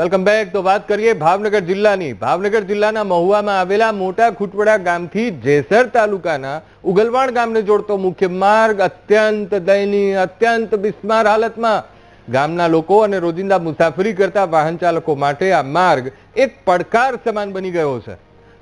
Welcome back. તો વાત કરીએ ભાવનગર જિલ્લાની. ભાવનગર જિલ્લાના મહુવામાં આવેલા મોટા ખુટવડા ગામથી જેસર તાલુકાના ઉગલવાણ ગામને જોડતો મુખ્ય માર્ગ અત્યંત દયનીય, અત્યંત બિસ્માર હાલતમાં. ગામના લોકો અને રોજિંદા મુસાફરી કરતા વાહન ચાલકો માટે આ માર્ગ એક પડકાર સમાન બની ગયો છે.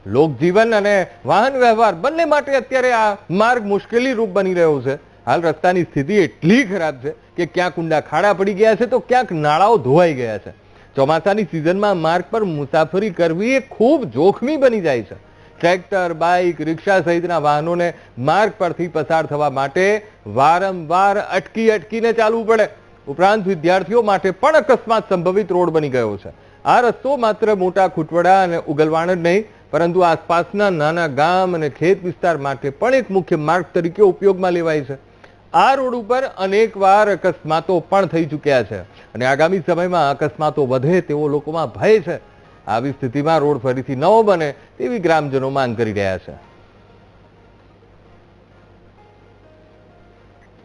લોકજીવન અને વાહન વ્યવહાર બંને માટે અત્યારે આ માર્ગ મુશ્કેલી રૂપ બની રહ્યો છે. હાલ રસ્તાની સ્થિતિ એટલી ખરાબ છે કે ક્યાંક ઊંડા ખાડા પડી ગયા છે તો ક્યાંક નાળાઓ ધોવાઈ ગયા છે. ચોમાસાની સિઝનમાં માર્ગ પર મુસાફરી કરવી એ ખૂબ જોખમી બની જાય છે. ટ્રેક્ટર, બાઇક, રિક્ષા સહિતના વાહનોને માર્ગ પરથી પસાર થવા માટે વારંવાર અટકી અટકીને ચાલવું પડે. ઉપરાંત વિદ્યાર્થીઓ માટે પણ અકસ્માત સંભવિત રોડ બની ગયો છે. આ રસ્તો માત્ર મોટા ખૂટવડા અને ઉગલવાણ જ નહીં, પરંતુ આસપાસના નાના ગામ અને ખેત વિસ્તાર માટે પણ એક મુખ્ય માર્ગ તરીકે ઉપયોગમાં લેવાય છે. આ રોડ ઉપર અનેકવાર અકસ્માતો પણ થઈ ચૂક્યા છે. અને આગામી સમયમાં અકસ્માતો વધે તેવો લોકોમાં ભય છે. આવી સ્થિતિમાં રોડ ફરીથી નવો બને તેવી ગ્રામજનો માંગ કરી રહ્યા છે.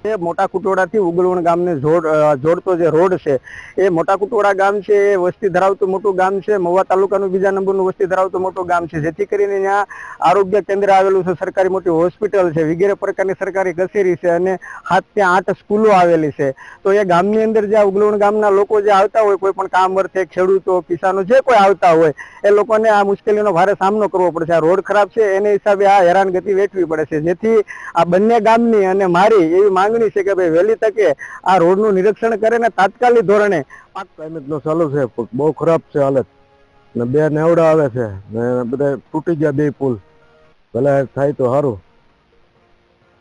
એ મોટા કુટોડાથી ઉગલવણ ગામને જોડ જોડતો જે રોડ છે, એ મોટા કુટોડા ગામ છે, એ વસ્તી ધરાવતું મોટું ગામ છે, મહુવા તાલુકાનું બીજા નંબરનું વસ્તી ધરાવતું મોટું ગામ છે. જેથી કરીને ત્યાં આરોગ્ય કેન્દ્ર આવેલું છે, સરકારી મોટી હોસ્પિટલ છે, વગેરે પ્રકારની સરકારી કચેરી છે અને હાથ ત્યાં આઠ સ્કૂલો આવેલી છે. તો એ ગામની અંદર જે ઉગલવણ ગામના લોકો જે આવતા હોય, કોઈ પણ કામ અર્થે, ખેડૂતો, કિસાનો જે કોઈ આવતા હોય, એ લોકોને આ મુશ્કેલીનો ભારે સામનો કરવો પડશે આ રોડ ખરાબ છે, એને હિસાબે આ હેરાનગતિ વેઠવી પડે છે. જેથી આ બંને ગામની અને મારી એવી માંગણી છે કે ભાઈ વહેલી તકે આ રોડનું નિરીક્ષણ કરે ને તાત્કાલિક ધોરણે. ક્લાઇમેટ નો ચાલુ છે બહુ ખરાબ છે હાલત. ને બે નેવડા આવે છે ને બધા તૂટી ગયા બે પુલ. ભલે થાય તો સારું.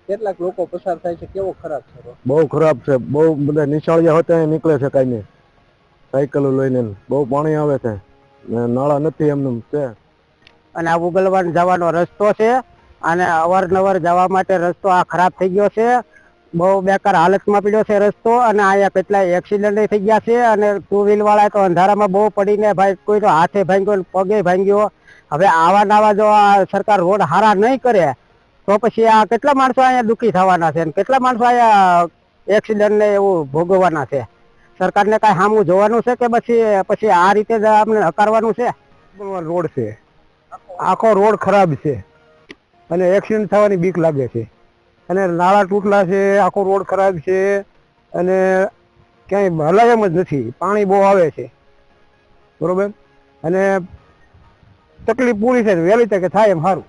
કેટલાક લોકો પસાર થાય છે કેવો ખરાબ છે બહુ ખરાબ છે બહુ બધા નિશાળિયા હોતા નીકળે છે કાંઈ સાયકલો લઈને બહુ પાણી આવે છે ને નાળા નથી એમનું છે. અને આ ઉગલવાન જવાનો રસ્તો છે અને અવારનવાર જવા માટે રસ્તો આ ખરાબ થઈ ગયો છે. બહુ બેકાર હાલતમાં પડ્યો છે રસ્તો અને અહીંયા કેટલાય એક્સિડન્ટ થઈ ગયા છે અને ટુ વ્હીલ વાળા તો અંધારામાં બહુ પડીને ભાઈ કોઈ તો હાથે ભાંગ્યો પગે ભાંગ્યો. હવે આવા નવા જો આ સરકાર રોડ હારા નહીં કરે તો પછી આ કેટલા માણસો અહીંયા દુઃખી થવાના છે અને કેટલા માણસો અહીંયા એક્સિડન્ટ ને એવું ભોગવવાના છે? સરકારને કાંઈ સામું જોવાનું છે કે પછી પછી આ રીતે જ આપણે હકારવાનું છે? રોડ છે. આખો રોડ ખરાબ છે અને એક્સિડન્ટ થવાની બીક લાગે છે. અને નાળા તૂટલા છે, આખો રોડ ખરાબ છે અને ક્યાંય હલાય એમ જ નથી. પાણી બહુ આવે છે. બરોબર? અને તકલીફ પૂરી થાય વહેલી તકે થાય એમ સારું.